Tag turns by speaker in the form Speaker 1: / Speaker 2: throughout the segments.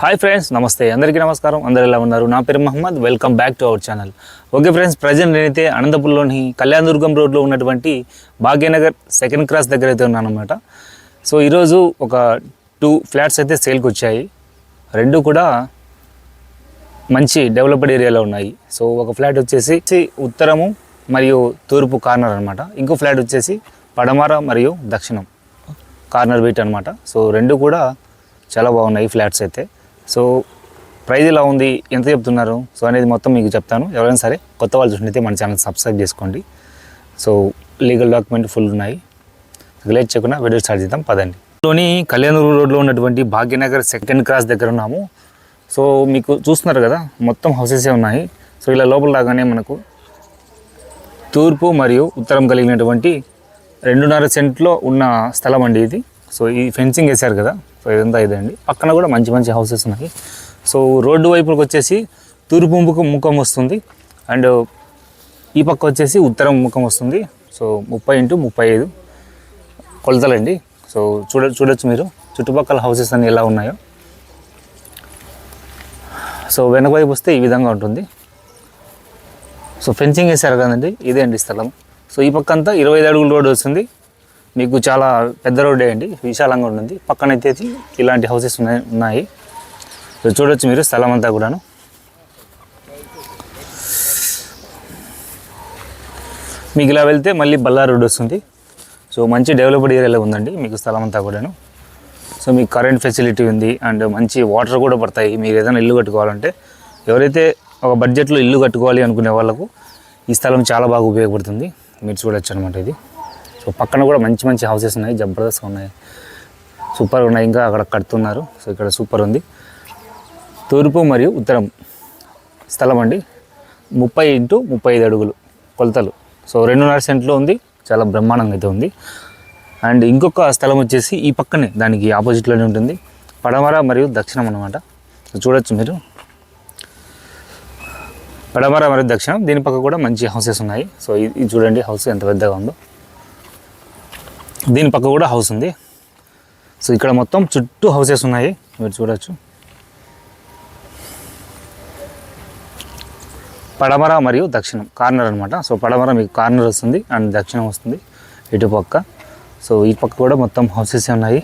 Speaker 1: Hi friends నమస్తే. అందరికీ నమస్కారం. అందరు ఎలా ఉన్నారు? నా పేరు Mohammed. Welcome back to our channel okay friends present నేనైతే అనంతపురంలోని కళ్యాణదుర్గం రోడ్లో ఉన్నటువంటి భాగ్యనగర్ సెకండ్ క్రాస్ దగ్గర అయితే ఉన్నాను అనమాట సో ఈరోజు ఒక టూ ఫ్లాట్స్ అయితే సేల్కి వచ్చాయి రెండు కూడా మంచి డెవలప్డ్ ఏరియాలో ఉన్నాయి. సో ఒక ఫ్లాట్ వచ్చేసి ఉత్తరము మరియు తూర్పు కార్నర్ అనమాట ఇంకో ఫ్లాట్ వచ్చేసి పడమర మరియు దక్షిణం కార్నర్ బీట్ అనమాట సో రెండు కూడా చాలా బాగున్నాయి ఫ్లాట్స్ అయితే. సో ప్రైజ్ ఎలా ఉంది? ఎంత చెప్తున్నారు? సో అనేది మొత్తం మీకు చెప్తాను. ఎవరైనా సరే కొత్త వాళ్ళు చూసినైతే మన ఛానల్ సబ్స్క్రైబ్ చేసుకోండి. సో లీగల్ డాక్యుమెంట్ ఫుల్ ఉన్నాయి. లేట్ చేయకుండా వీడియో స్టార్ట్ చేద్దాం. పదండి. లోని కళ్యాణూరు రోడ్లో ఉన్నటువంటి భాగ్యనగర్ సెకండ్ క్రాస్ దగ్గర ఉన్నాము. సో మీకు చూస్తున్నారు కదా మొత్తం హౌసెసే ఉన్నాయి. సో ఇలా లోపల రాగానే మనకు తూర్పు మరియు ఉత్తరం కలిగినటువంటి రెండున్నర సెంట్లో ఉన్న స్థలం అండి ఇది. సో ఈ ఫెన్సింగ్ వేశారు కదా సో ఇదంతా ఇదండి పక్కన కూడా మంచి మంచి హౌసెస్ ఉన్నాయి. సో రోడ్డు వైపుకి వచ్చేసి తూర్పు ముఖం ముఖం వస్తుంది. అండ్ ఈ పక్క వచ్చేసి ఉత్తరం ముఖం వస్తుంది. సో ముప్పై ఇంటూ ముప్పై ఐదు కొలతలండి. సో చూడ చూడొచ్చు మీరు. చుట్టుపక్కల హౌసెస్ అన్నీ ఎలా ఉన్నాయో. సో వెనక వైపు వస్తే ఈ విధంగా ఉంటుంది. సో ఫెన్సింగ్ వేశారు కదండి ఇదే అండి స్థలం. సో ఈ పక్క అంతా ఇరవై ఐదు అడుగుల రోడ్డు వస్తుంది. మీకు చాలా పెద్ద రోడ్డే అండి విశాలంగా ఉంటుంది. పక్కనైతే ఇలాంటి హౌసెస్ ఉన్నాయి ఉన్నాయి. సో చూడొచ్చు మీరు స్థలం అంతా కూడాను. మీకు ఇలా వెళ్తే మళ్ళీ బల్లార్ రోడ్ వస్తుంది. సో మంచి డెవలప్డ్ ఏరియాలో ఉందండి మీకు స్థలం అంతా కూడాను. సో మీకు కరెంట్ ఫెసిలిటీ ఉంది అండ్ మంచి వాటర్ కూడా పడతాయి. మీరు ఏదైనా ఇల్లు కట్టుకోవాలంటే ఎవరైతే ఒక బడ్జెట్లో ఇల్లు కట్టుకోవాలి అనుకునే వాళ్ళకు ఈ స్థలం చాలా బాగా ఉపయోగపడుతుంది. మీరు చూడొచ్చు అనమాట ఇది. సో పక్కన కూడా మంచి మంచి హౌసెస్ ఉన్నాయి. జబర్దస్త్ ఉన్నాయి. సూపర్ ఉన్నాయి. ఇంకా అక్కడ కడుతున్నారు. సో ఇక్కడ సూపర్ ఉంది. తూర్పు మరియు ఉత్తరం స్థలం అండి. ముప్పై ఇంటూ ముప్పై ఐదు అడుగులు కొలతలు. సో రెండున్నర సెంట్లో ఉంది. చాలా బ్రహ్మాండంగా అయితే ఉంది. అండ్ ఇంకొక స్థలం వచ్చేసి ఈ పక్కనే దానికి ఆపోజిట్లోనే ఉంటుంది. పడమర మరియు దక్షిణం అనమాట చూడొచ్చు మీరు. పడమర మరియు దక్షిణం దీని పక్క కూడా మంచి హౌసెస్ ఉన్నాయి. సో ఇది ఇది చూడండి హౌస్ ఎంత పెద్దగా ఉందో. దీని పక్క కూడా హౌస్ ఉంది. సో ఇక్కడ మొత్తం చుట్టూ హౌసెస్ ఉన్నాయి. మీరు చూడవచ్చు పడమర మరియు దక్షిణం కార్నర్ అనమాట సో పడమర మీకు కార్నర్ వస్తుంది అండ్ దక్షిణం వస్తుంది ఇటు పక్క. సో ఈ పక్క కూడా మొత్తం హౌసెస్ ఉన్నాయి.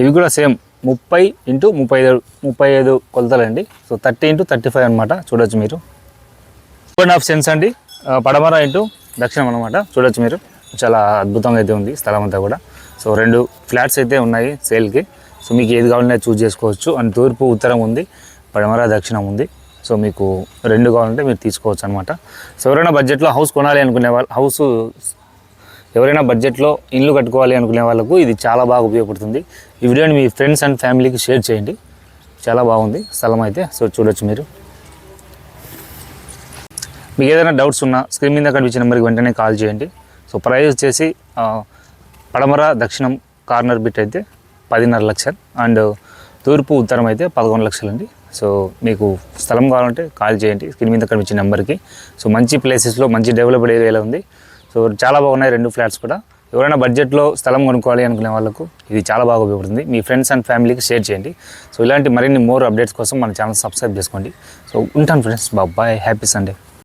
Speaker 1: ఇవి కూడా సేమ్ ముప్పై ఇంటూ ముప్పై ఐదు ముప్పై ఐదు కొలతలండి. So thirty into thirty five అనమాట చూడొచ్చు మీరు. టూ అండ్ హాఫ్ సెన్స్ అండి పడమర ఇంటూ దక్షిణం అనమాట చూడొచ్చు మీరు. చాలా అద్భుతంగా అయితే ఉంది స్థలం అంతా కూడా. సో రెండు ఫ్లాట్స్ అయితే ఉన్నాయి సేల్కి. సో మీకు ఏది కావాలన్నా చూస్ చేసుకోవచ్చు. అండ్ తూర్పు ఉత్తరం ఉంది పడమర దక్షిణం ఉంది. సో మీకు రెండు కావాలంటే మీరు తీసుకోవచ్చు అనమాట సో ఎవరైనా బడ్జెట్లో హౌస్ కొనాలి అనుకునే వాళ్ళు హౌస్ ఎవరైనా బడ్జెట్లో ఇల్లు కట్టుకోవాలి అనుకునే వాళ్ళకు ఇది చాలా బాగా ఉపయోగపడుతుంది. ఈ వీడియోని మీ ఫ్రెండ్స్ అండ్ ఫ్యామిలీకి షేర్ చేయండి. చాలా బాగుంది స్థలం అయితే. సో చూడొచ్చు మీరు. మీకు ఏదైనా డౌట్స్ ఉన్నా స్క్రీన్ మీద కనిపించిన నెంబర్కి వెంటనే కాల్ చేయండి. సో ప్రైజ్ వచ్చేసి పడమర దక్షిణం కార్నర్ బిట్ అయితే పదిన్నర లక్షలు. అండ్ తూర్పు ఉత్తరం అయితే పదకొండు లక్షలు అండి సో మీకు స్థలం కావాలంటే కాల్ చేయండి స్క్రీన్ మీద కనిపించిన నెంబర్కి. సో మంచి ప్లేసెస్లో మంచి డెవలప్డ్ ఏరియాలో ఉంది. సో చాలా బాగున్నాయి రెండు ఫ్లాట్స్ కూడా. ఎవరైనా బడ్జెట్లో స్థలం కొనుక్కోవాలి అనుకునే వాళ్ళకు ఇది చాలా బాగా ఉపయోగపడుతుంది. మీ ఫ్రెండ్స్ అండ్ ఫ్యామిలీకి షేర్ చేయండి. సో ఇలాంటి మరిన్ని మోర్ అప్డేట్స్ కోసం మన ఛానల్ సబ్స్క్రైబ్ చేసుకోండి. సో ఉంటాను ఫ్రెండ్స్ బాయ్ హ్యాపీ సండే